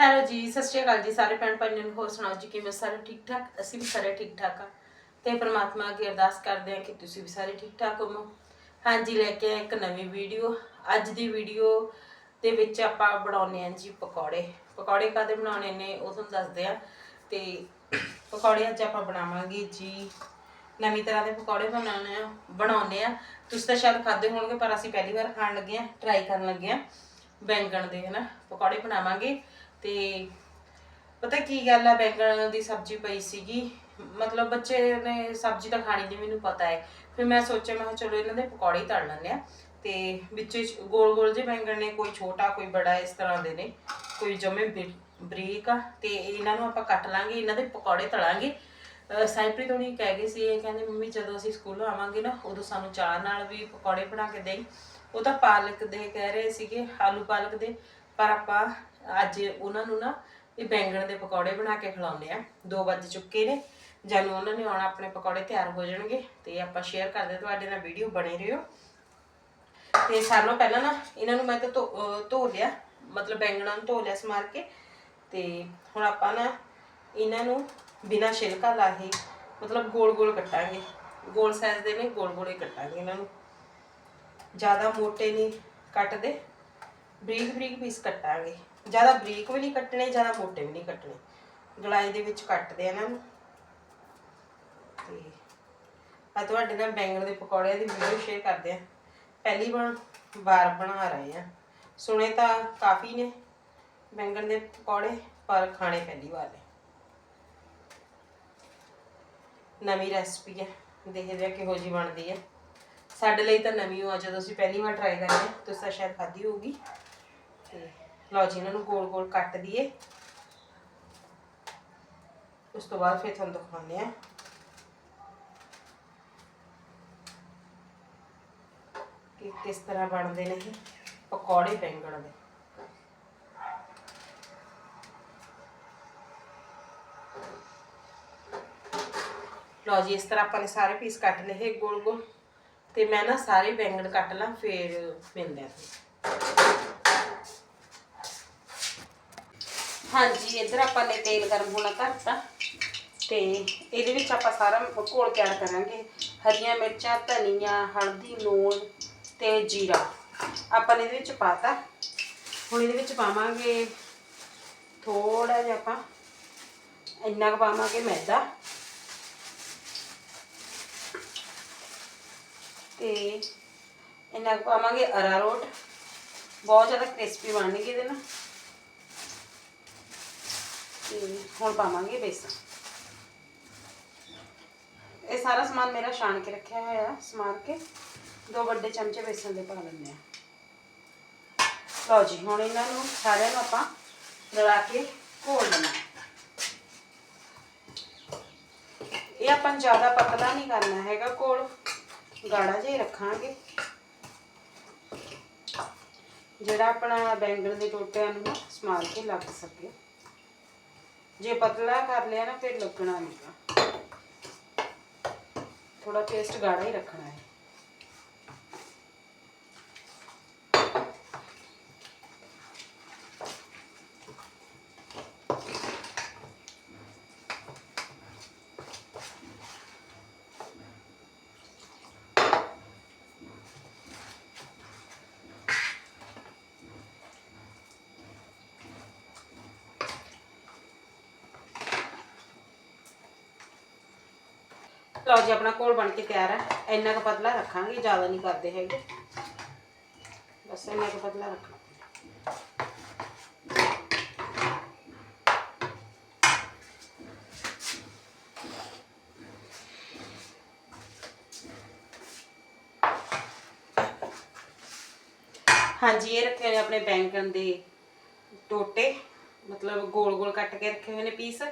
Hello ਜੀ, ਸਤਿ ਸ਼੍ਰੀ ਅਕਾਲ ਜੀ ਸਾਰੇ ਭੈਣ ਭਾਈਆਂ ਨੂੰ, ਹੋਰ ਸੁਣਾਓ ਜੀ, ਕਿਵੇਂ ਸਾਰੇ ਠੀਕ ਠਾਕ? ਅਸੀਂ ਵੀ ਸਾਰੇ ਠੀਕ ਠਾਕ ਆ। ਤੇ ਪ੍ਰਮਾਤਮਾ ਅੱਗੇ ਅਰਦਾਸ ਕਰਦੇ ਹਾਂ ਕਿ ਤੁਸੀਂ ਵੀ ਸਾਰੇ ਠੀਕ ਠਾਕ ਹੋਵੋ। ਹਾਂਜੀ, ਲੈ ਕੇ ਆਏ ਇੱਕ ਨਵੀਂ ਵੀਡੀਓ। ਅੱਜ ਦੀ ਵੀਡੀਓ ਦੇ ਵਿੱਚ ਆਪਾਂ ਬਣਾਉਨੇ ਆ ਜੀ ਪਕੌੜੇ। ਪਕੌੜੇ ਕਾਦੇ ਬਣਾਉਣੇ ਨੇ, ਉਹ ਤੁਹਾਨੂੰ ਦੱਸਦੇ ਆ ਤੇ ਪਕੌੜੇ ਅੱਜ ਆਪਾਂ ਬਣਾਵਾਂਗੇ ਜੀ। ਨਵੀਂ ਤਰ੍ਹਾਂ ਦੇ ਪਕੌੜੇ ਬਣਾਉਣੇ ਆ ਬਣਾਉਨੇ ਆ ਤੁਸੀਂ ਤਾਂ ਸ਼ਾਇਦ ਖਾਦੇ ਹੋਣਗੇ, ਪਰ ਅਸੀਂ ਪਹਿਲੀ ਵਾਰ ਖਾਣ ਲੱਗੇ ਆ ਟਰਾਈ ਕਰਨ ਲੱਗੇ ਆ ਬੈਂਗਣ ਦੇ, ਹਨਾ? ਪਕੌੜੇ ਬਣਾਵਾਂਗੇ। ਤੇ ਪਤਾ ਕੀ ਗੱਲ ਆ, ਬੈਂਗਣ ਦੀ ਸਬਜ਼ੀ ਪਈ ਸੀਗੀ। ਮਤਲਬ ਬੱਚੇ ਨੇ ਸਬਜ਼ੀ ਤਾਂ ਖਾਣੀ ਨਹੀਂ ਮੈਨੂੰ ਪਤਾ ਹੈ। ਫਿਰ ਮੈਂ ਸੋਚਿਆ, ਮੈਂ ਕਿਹਾ ਚਲੋ ਇਹਨਾਂ ਦੇ ਪਕੌੜੇ ਹੀ ਤਲ ਲੈਂਦੇ ਆ ਤੇ ਵਿੱਚ ਗੋਲ ਗੋਲ ਜਿਹੇ ਬੈਂਗਣ ਨੇ, ਕੋਈ ਛੋਟਾ, ਕੋਈ ਬੜਾ, ਇਸ ਤਰ੍ਹਾਂ ਦੇ ਨੇ। ਕੋਈ ਜਮੇ ਬਰੀਕ ਆ। ਤੇ ਇਹਨਾਂ ਨੂੰ ਆਪਾਂ ਕੱਟ ਲਾਂਗੇ, ਇਹਨਾਂ ਦੇ ਪਕੌੜੇ ਤਲਾਂਗੇ। ਅਹ ਸਾਈਪ੍ਰੀਤ ਹੋਣੀ ਕਹਿ ਗਏ ਸੀ, ਇਹ ਕਹਿੰਦੇ, ਮੰਮੀ, ਜਦੋਂ ਅਸੀਂ ਸਕੂਲੋਂ ਆਵਾਂਗੇ ਨਾ, ਉਦੋਂ ਸਾਨੂੰ ਚਾਹ ਨਾਲ ਵੀ ਪਕੌੜੇ ਬਣਾ ਕੇ ਦੇਈ। ਉਹ ਤਾਂ ਪਾਲਕ ਦੇ ਕਹਿ ਰਹੇ ਸੀਗੇ, ਆਲੂ ਪਾਲਕ ਦੇ। ਪਰ ਆਪਾਂ ਅੱਜ ਉਹਨਾਂ ਨੂੰ ਨਾ ਇਹ ਬੈਂਗਣ ਦੇ ਪਕੌੜੇ ਬਣਾ ਕੇ ਖਿਲਾਉਂਦੇ ਆ। 2 ਵਜੇ ਚੁੱਕੇ ਨੇ। ਜਾਨੂੰ ਉਹਨਾਂ ਨੇ ਆਉਣਾ, ਆਪਣੇ ਪਕੌੜੇ ਤਿਆਰ ਹੋ ਜਾਣਗੇ ਤੇ ਆਪਾਂ ਸ਼ੇਅਰ ਕਰਦੇ ਤੁਹਾਡੇ ਨਾਲ ਵੀਡੀਓ ਬਣੇ ਰਹੋ। ਤੇ ਸਾਰਿਆਂ ਨਾਲੋਂ ਪਹਿਲਾਂ ਨਾ ਇਹਨਾਂ ਨੂੰ ਮੈਂ ਤਾਂ ਧੋ ਧੋ ਲਿਆ, ਮਤਲਬ ਬੈਂਗਣਾਂ ਨੂੰ ਧੋ ਲਿਆ ਸਮਾਰ ਕੇ। ਤੇ ਹੁਣ ਆਪਾਂ ਨਾ ਇਹਨਾਂ ਨੂੰ ਬਿਨਾਂ ਛਿਲਕਾ ਲਾਹੇ ਮਤਲਬ ਗੋਲ ਗੋਲ ਕੱਟਾਂਗੇ। ਗੋਲ ਸਾਈਜ਼ ਦੇ ਨੇ ਗੋਲ ਗੋਲੇ ਕੱਟਾਂਗੇ ਇਹਨਾਂ ਨੂੰ। ਜ਼ਿਆਦਾ ਮੋਟੇ ਨਹੀਂ, ਕੱਟਦੇ। ਬਰੀਕ ਬਰੀਕ ਪੀਸ ਕੱਟਾਂਗੇ। ਜ਼ਿਆਦਾ ਬਰੀਕ ਵੀ ਨਹੀਂ ਕੱਟਣੇ, ਜ਼ਿਆਦਾ ਮੋਟੇ ਵੀ ਨਹੀਂ ਕੱਟਣੇ। ਗਲਾਈ ਦੇ ਵਿੱਚ ਕੱਟਦੇ ਆ ਇਹਨਾਂ ਨੂੰ। ਤੇ ਆ ਤੁਹਾਡੇ ਨਾਲ ਬੈਂਗਣ ਦੇ ਪਕੌੜਿਆਂ ਦੀ ਵੀਡੀਓ ਸ਼ੇਅਰ ਕਰਦੇ ਆ। ਪਹਿਲੀ ਵਾਰ ਵਾਰ ਬਣਾ ਰਹੇ ਆ। ਸੁਣੇ ਤਾਂ ਕਾਫੀ ਨੇ ਬੈਂਗਣ ਦੇ ਪਕੌੜੇ, ਪਰ ਖਾਣੇ ਪਹਿਲੀ ਵਾਰ ਨੇ। ਨਵੀਂ ਰੈਸਪੀ ਹੈ ਦੇਖਦੇ ਆ ਕਿਹੋ ਜੀ ਬਣਦੀ ਹੈ ਸਾਡੇ ਲਈ ਤਾਂ ਨਵੀਂ ਹੋ ਆ, ਜਦੋਂ ਅਸੀਂ ਪਹਿਲੀ ਵਾਰ ਟਰਾਈ ਕਰਦੇ ਤੁਸੀਂ ਤਾਂ ਸ਼ਾਇਦ ਖਾਧੀ ਹੋਊਗੀ। ਤੇ ਲਓ ਜੀ ਇਹਨਾਂ ਨੂੰ ਗੋਲ ਗੋਲ ਕੱਟ ਦਈਏ ਉਸ ਤੋਂ ਬਾਅਦ ਫਿਰ ਤੁਹਾਨੂੰ ਦਿਖਾਉਂਦੇ ਆ ਕਿ ਕਿਸ ਤਰ੍ਹਾਂ ਬਣਦੇ ਨੇ ਇਹ ਪਕੌੜੇ ਬੈਂਗਣ ਦੇ ਲਓ ਜੀ ਇਸ ਤਰ੍ਹਾਂ ਆਪਾਂ ਨੇ ਸਾਰੇ ਪੀਸ ਕੱਟ ਲਏ ਇਹ ਗੋਲ ਗੋਲ ਤੇ ਮੈਂ ਨਾ ਸਾਰੇ ਬੈਂਗਣ ਕੱਟ ਲਾਂ ਫੇਰ ਮਿਲਦੇ ਆ ਹਾਂਜੀ, ਇੱਧਰ ਆਪਾਂ ਨੇ ਤੇਲ ਗਰਮ ਹੋਣਾ ਕਰਤਾ ਤੇ ਇਹਦੇ ਵਿੱਚ ਆਪਾਂ ਸਾਰਾ ਘੋਲ ਤਿਆਰ ਕਰਾਂਗੇ। ਹਰੀਆਂ ਮਿਰਚਾਂ, ਧਨੀਆ, ਹਲਦੀ ਲੂਣ ਤੇ ਜੀਰਾ। ਆਪਾਂ ਨੇ ਇਹਦੇ ਵਿੱਚ ਪਾਤਾ। ਹੁਣ ਇਹਦੇ ਵਿੱਚ ਪਾਵਾਂਗੇ ਥੋੜਾ ਜਿਹਾ ਆਪਾਂ ਇੰਨਾ ਕੁ ਪਾਵਾਂਗੇ ਮੈਦਾ। ਤੇ ਇੰਨਾ ਕੁ ਪਾਵਾਂਗੇ ਅਰਾਰੋਟ। ਬਹੁਤ ਜ਼ਿਆਦਾ ਕ੍ਰਿਸਪੀ ਬਣਨਗੇ ਇਹਦੇ ਨਾਲ। ਤੇ ਹੁਣ ਪਾਵਾਂਗੇ ਬੇਸਨ। ਇਹ ਸਾਰਾ ਸਮਾਨ ਮੇਰਾ ਛਾਣ ਕੇ ਰੱਖਿਆ ਹੋਇਆ ਆ ਸਮਾਰ ਕੇ। ਦੋ ਵੱਡੇ ਚਮਚੇ ਬੇਸਨ ਦੇ ਪਾ ਲੈਂਦੇ ਆ ਲਓ ਜੀ, ਹੁਣ ਇਹਨਾਂ ਨੂੰ ਸਾਰਿਆਂ ਨੂੰ ਆਪਾਂ ਰਲਾ ਕੇ ਘੋਲ ਲੈਣਾ। ਇਹ ਆਪਾਂ ਜ਼ਿਆਦਾ ਪਤਲਾ ਨਹੀਂ ਕਰਨਾ ਹੈਗਾ ਘੋਲ, ਗਾੜਾ ਜਿਹਾ ਰੱਖਾਂਗੇ। ਜਿਹੜਾ ਆਪਣਾ ਬੈਂਗਣ ਦੇ ਟੋਟਿਆਂ ਨੂੰ ਨਾ ਸਮਾਰ ਕੇ ਲੱਗ ਸਕੇ। ਜੇ ਪਤਲਾ ਕਰ ਲਿਆ ਨਾ ਫਿਰ ਲੱਗਣਾ ਨਹੀਂਗਾ ਥੋੜਾ ਪੇਸਟ ਗਾੜਾ ਹੀ ਰੱਖਣਾ ਹੈ ਲਓ ਜੀ ਆਪਣਾ ਘੋਲ ਬਣ ਕੇ ਤਿਆਰ ਹੈ ਇੰਨਾ ਕੁ ਪਤਲਾ ਰੱਖਾਂਗੇ, ਜ਼ਿਆਦਾ ਨਹੀਂ ਕਰਦੇ ਹੈਗੇ। ਬਸ ਇੰਨਾ ਕੁ ਪਤਲਾ ਰੱਖਣਾ ਹਾਂਜੀ, ਇਹ ਰੱਖੇ ਹੋਏ ਆਪਣੇ ਬੈਂਗਣ ਦੇ ਟੋਟੇ। ਮਤਲਬ ਗੋਲ ਗੋਲ ਕੱਟ ਕੇ ਰੱਖੇ ਹੋਏ ਨੇ ਪੀਸ।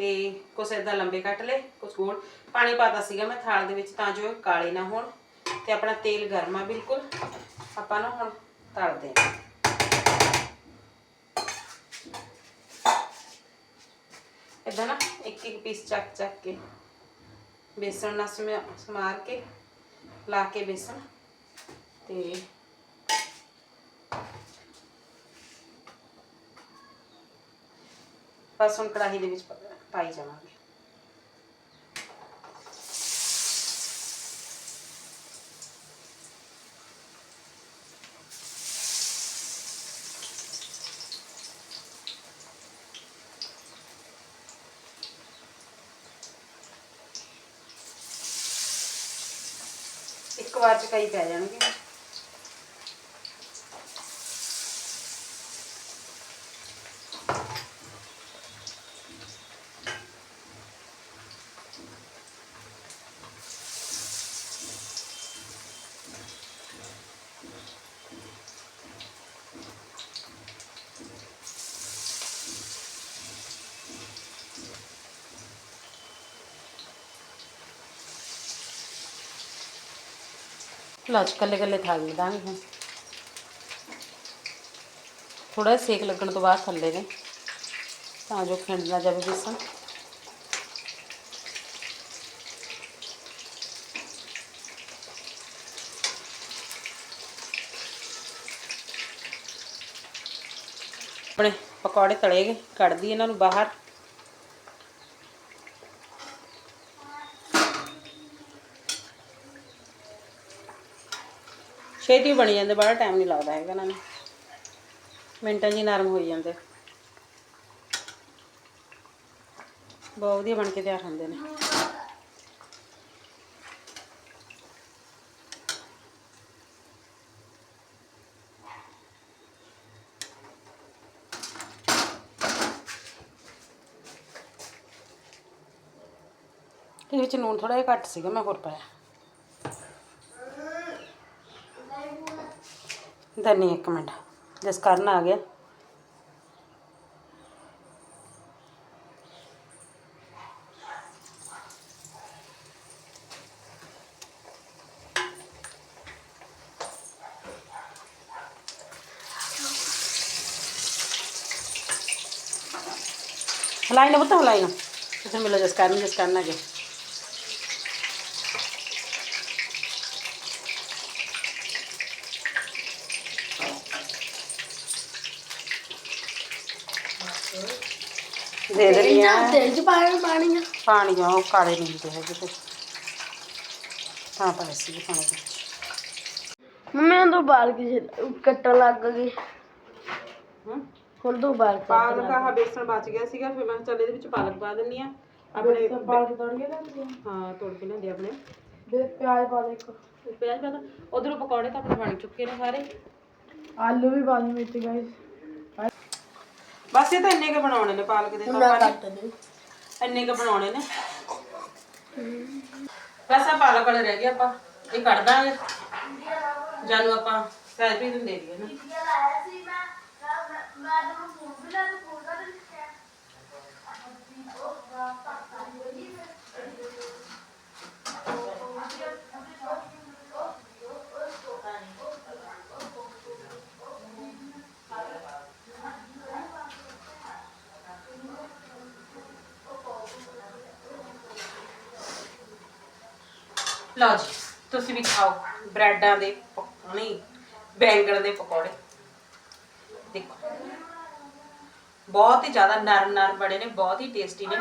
ਤੇ ਕੁਛ ਏਦਾਂ ਲੰਬੇ ਕੱਟ ਲਏ, ਕੁਛ ਗੋਲ ਪਾਣੀ ਪਾਤਾ ਸੀਗਾ ਮੈਂ ਥਾਲ ਦੇ ਵਿੱਚ, ਤਾਂ ਜੋ ਕਾਲੇ ਨਾ ਹੋਣ ਤੇ ਆਪਣਾ ਤੇਲ ਗਰਮ ਆ ਬਿਲਕੁਲ। ਆਪਾਂ ਨਾ ਹੁਣ ਤਲਦੇ ਹਾਂ। ਏਦਾਂ ਨਾ ਇੱਕ ਇੱਕ ਪੀਸ ਚੱਕ ਚੱਕ ਕੇ ਬੇਸਣ ਨਾਲ ਸਮਾਰ ਕੇ ਲਾ ਕੇ ਬੇਸਣ ਤੇ ਬਸ ਹੁਣ ਕੜਾਹੀ ਦੇ ਵਿੱਚ ਪਾ- ਪਾਈ ਜਾਵਾਂਗੇ। ਇੱਕ ਵਾਰ ਚ ਕਈ ਪੈ ਜਾਣਗੇ। ਲਓ ਜੀ ਕੱਲੇ ਕੱਲੇ ਥਾਲ ਦਾਂਗੇ ਹੁਣ। ਥੋੜਾ ਸੇਕ ਲੱਗਣ ਤੋਂ ਬਾਅਦ ਥੱਲੇ ਨੇ। ਤਾਂ ਜੋ ਖਿੰਡ ਨਾ ਜਾਵੇ ਬੇਸਣ। ਆਪਣੇ ਪਕੌੜੇ ਤਲੇ ਗਏ ਕੱਢਦੀ ਇਹਨਾਂ ਨੂੰ ਬਾਹਰ। ਛੇਤੀ ਬਣ ਜਾਂਦੇ, ਬੜਾ ਟਾਈਮ ਨਹੀਂ ਲੱਗਦਾ ਹੈਗਾ ਇਹਨਾਂ ਨੂੰ। ਮਿੰਟਾਂ 'ਚ ਹੀ ਨਰਮ ਹੋ ਜਾਂਦੇ। ਬਹੁਤ ਵਧੀਆ ਬਣ ਕੇ ਤਿਆਰ ਹੁੰਦੇ ਨੇ। ਇਹਦੇ ਵਿੱਚ ਨੂਣ ਥੋੜਾ ਜਿਹਾ ਘੱਟ ਸੀਗਾ, ਮੈਂ ਹੋਰ ਪਾਇਆ। ਧਨੀ ਇੱਕ ਮਿੰਟ ਜਸ ਕਰਨ ਆ ਗਿਆ ਹਲਾਈ ਨਾ ਬਤਾ ਹਲਾਈ ਨਾ ਕਿਥੇ ਮਿਲੋ ਜਸ ਕਰਨ ਜਸ ਕਰਨ ਆ ਗਿਆ ਦੇ ਦੇ ਰਹੀ ਆ ਤੇਲ ਚ ਪਾਣੀ ਪਾਣੀ ਆ ਪਾਣੀ ਆ ਉਹ ਕਾਲੇ ਨਹੀਂ ਹੁੰਦੇ ਹੈਗੇ ਤੇ। ਤਾਂ ਪਾਇਆ ਸੀ ਪਾਣੀ ਦੇ ਵਿੱਚ ਮੈਂ ਤਾਂ ਬਾਲ ਕੇ ਕੱਟਣ ਲੱਗ ਗਈ। ਹੂੰ? ਹੁਣ ਤੋਂ ਬਾਲ ਪਾਲਕ ਆਹ ਬੇਸਣ ਬਚ ਗਿਆ ਸੀਗਾ ਫਿਰ ਮੈਂ ਕਿਹਾ ਚੱਲ ਇਹਦੇ ਵਿੱਚ ਪਾਲਕ ਪਾ ਦਿੰਨੀ ਆ। ਆਪਣੇ ਪਾਲਕ ਤੋੜ ਕੇ ਨਾ ਹਾਂ ਤੋੜ ਕੇ ਲਿਆਂਦੇ ਆਪਣੇ। ਬੇ ਪਿਆਜ਼ ਪਾ ਦੇ ਇੱਕ। ਪਿਆਜ਼ ਪਾ ਉਧਰੋਂ ਪਕੌੜੇ ਤਾਂ ਆਪਣੇ ਬਣ ਚੁੱਕੇ ਨੇ ਸਾਰੇ। ਆਲੂ ਵੀ ਪਾ ਦੇ ਵਿੱਚ ਗਾਇਸ ਬਸ ਇਹ ਤਾਂ ਇੰਨੇ ਕੁ ਬਣਾਉਣੇ ਨੇ ਪਾਲਕ ਦੇ ਕੱਟ ਦੇ ਨੇ ਇੰਨੇ ਕੁ ਬਣਾਉਣੇ ਨੇ ਬਸ ਆ ਪਾਲਕ ਵਾਲੇ ਰਹਿ ਗਏ ਆਪਾਂ ਇਹ ਕੱਢ ਦਾਂਗੇ ਜਾਨੂੰ ਆਪਾਂ ਸੈਲਫੀ ਨੂੰ ਦੇ ਦਈਏ ਨਾ ਲਓ ਜੀ, ਤੁਸੀਂ ਵੀ ਖਾਓ ਬ੍ਰੈਡਾਂ ਦੇ ਨਹੀਂ, ਬੈਂਗਣ ਦੇ ਪਕੌੜੇ। ਦੇਖੋ, ਬਹੁਤ ਹੀ ਜ਼ਿਆਦਾ ਨਰਮ ਨਰਮ ਬਣੇ ਨੇ, ਬਹੁਤ ਹੀ ਟੇਸਟੀ ਨੇ।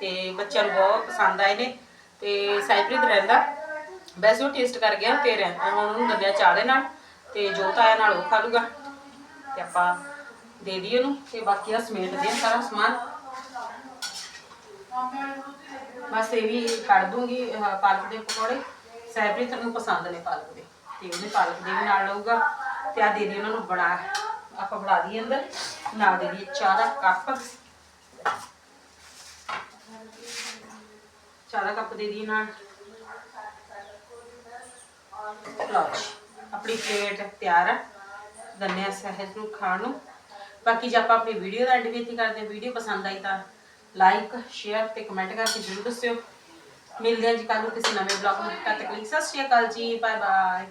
ਤੇ ਬੱਚਿਆਂ ਨੂੰ ਬਹੁਤ ਪਸੰਦ ਆਏ ਨੇ। ਤੇ ਸਾਈਪ੍ਰੀਤ ਰਹਿੰਦਾ। ਵੈਸੇ ਉਹ ਟੇਸਟ ਕਰ ਗਿਆ ਤੇ ਰਹਿ- ਹੁਣ ਉਹਨੂੰ ਦਿੰਦੇ ਚਾਹ ਦੇ ਨਾਲ ਤੇ ਜੋਤ ਆਇਆ ਨਾਲ ਉਹ ਖਾ ਲੂਗਾ। ਤੇ ਆਪਾਂ ਦੇ ਦਈਏ ਉਹਨੂੰ ਤੇ ਬਾਕੀ ਆ ਸਮੇਟ ਦੇ ਸਾਰਾ ਸਮਾਨ। ਬਸ ਇਹ ਵੀ ਕੱਢ ਦੂੰਗੀ ਆਹ ਪਾਲਕ ਦੇ ਪਕੌੜੇ। ਸੈਬਰੀ ਨੂੰ ਪਸੰਦ ਨੇ ਪਾਲਕ ਦੇ ਤੇ ਉਹਨੇ ਪਾਲਕ ਦੇ ਵੀ ਨਾਲ ਲਊਗਾ। ਤੇ ਆ ਦੇ ਦੀ ਉਹਨਾਂ ਨੂੰ ਬਣਾ ਆਪਾਂ ਬਣਾ ਦਈਏ ਅੰਦਰ। ਨਾਲ ਦੇ ਦਈਏ ਚਾਹ ਦਾ ਕੱਪ। ਚਾਹ ਦਾ ਕੱਪ ਦੇ ਦਈਏ ਨਾਲ। ਲਓ ਜੀ, ਆਪਣੀ ਪਲੇਟ ਤਿਆਰ ਹੈ ਦੰਨਿਆ ਸਹਿਜ ਨੂੰ ਖਾਣ ਨੂੰ। ਬਾਕੀ ਜੇ ਆਪਾਂ ਆਪਣੀ ਵੀਡੀਓ ਦਾ ਐਂਡ ਵੀ ਇੱਥੇ ਕਰਦੇ ਵੀਡੀਓ ਪਸੰਦ ਆਈ ਤਾਂ ਲਾਈਕ ਸ਼ੇਅਰ ਤੇ ਕਮੈਂਟ ਕਰਕੇ ਜ਼ਰੂਰ ਦੱਸਿਓ। ਮਿਲਦੇ ਹਾਂ ਜੀ ਕੱਲ ਨੂੰ ਕਿਸੇ ਨਵੇਂ ਬਲੌਗ ਵਿੱਚ ਤਦ ਤੱਕ ਲਈ ਸਤਿ ਸ਼੍ਰੀ ਅਕਾਲ ਜੀ। Bye bye